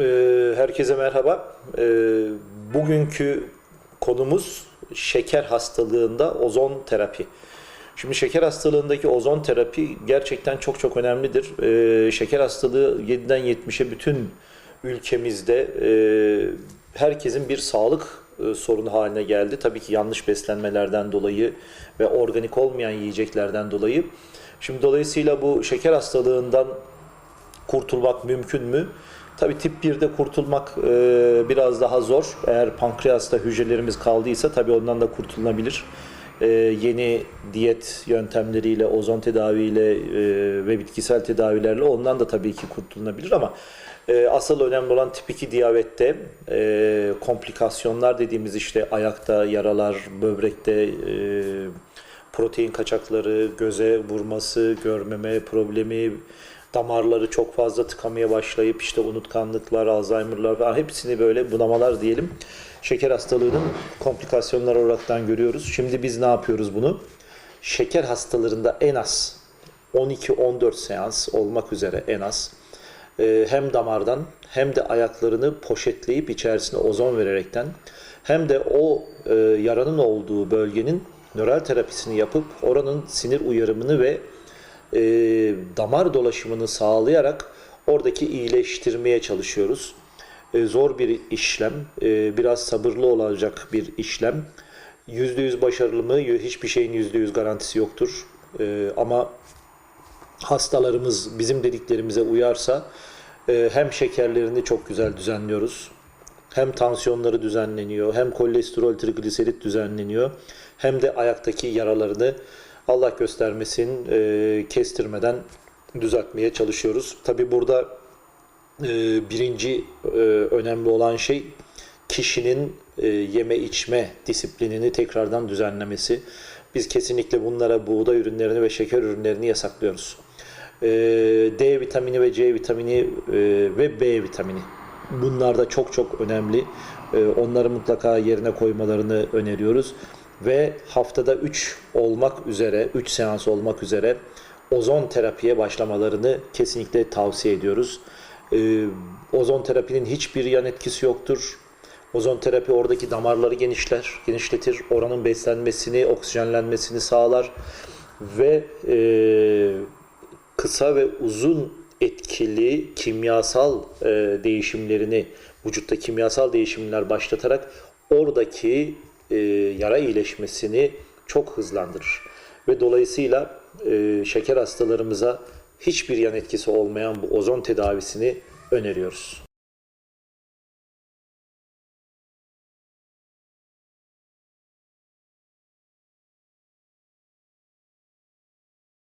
Ee, Herkese merhaba. Ee, Bugünkü konumuz şeker hastalığında ozon terapi. Şimdi şeker hastalığındaki ozon terapi gerçekten çok çok önemlidir. Ee, Şeker hastalığı 7'den 70'e bütün ülkemizde e, herkesin bir sağlık e, sorunu haline geldi. Tabii ki yanlış beslenmelerden dolayı ve organik olmayan yiyeceklerden dolayı. Şimdi dolayısıyla bu şeker hastalığından kurtulmak mümkün mü? Tabii tip 1'de kurtulmak e, biraz daha zor. Eğer pankreasta hücrelerimiz kaldıysa tabii ondan da kurtulunabilir. E, yeni diyet yöntemleriyle, ozon tedaviyle e, ve bitkisel tedavilerle ondan da tabii ki kurtulunabilir ama e, asıl önemli olan tip 2 diyabette e, komplikasyonlar dediğimiz işte ayakta yaralar, böbrekte e, protein kaçakları, göze vurması, görmeme problemi, damarları çok fazla tıkamaya başlayıp işte unutkanlıklar, Alzheimer'lar falan hepsini böyle bunamalar diyelim. Şeker hastalığının komplikasyonları olaraktan görüyoruz. Şimdi biz ne yapıyoruz bunu? Şeker hastalarında en az 12-14 seans olmak üzere en az e, hem damardan hem de ayaklarını poşetleyip içerisine ozon vererekten hem de o e, yaranın olduğu bölgenin nöral terapisini yapıp oranın sinir uyarımını ve e, damar dolaşımını sağlayarak oradaki iyileştirmeye çalışıyoruz. E, zor bir işlem, e, biraz sabırlı olacak bir işlem. %100 başarılı mı? Hiçbir şeyin %100 garantisi yoktur. E, ama hastalarımız bizim dediklerimize uyarsa e, hem şekerlerini çok güzel düzenliyoruz. Hem tansiyonları düzenleniyor, hem kolesterol, trigliserit düzenleniyor, hem de ayaktaki yaralarını Allah göstermesin e, kestirmeden düzeltmeye çalışıyoruz. Tabi burada e, birinci e, önemli olan şey kişinin e, yeme içme disiplinini tekrardan düzenlemesi. Biz kesinlikle bunlara buğday ürünlerini ve şeker ürünlerini yasaklıyoruz. E, D vitamini ve C vitamini e, ve B vitamini bunlar da çok çok önemli. E, onları mutlaka yerine koymalarını öneriyoruz. Ve haftada 3 olmak üzere, 3 seans olmak üzere ozon terapiye başlamalarını kesinlikle tavsiye ediyoruz. E, ozon terapinin hiçbir yan etkisi yoktur. Ozon terapi oradaki damarları genişler, genişletir. Oranın beslenmesini, oksijenlenmesini sağlar. Ve e, kısa ve uzun etkili kimyasal e, değişimlerini, vücutta kimyasal değişimler başlatarak oradaki e, yara iyileşmesini çok hızlandırır. Ve dolayısıyla e, şeker hastalarımıza hiçbir yan etkisi olmayan bu ozon tedavisini öneriyoruz.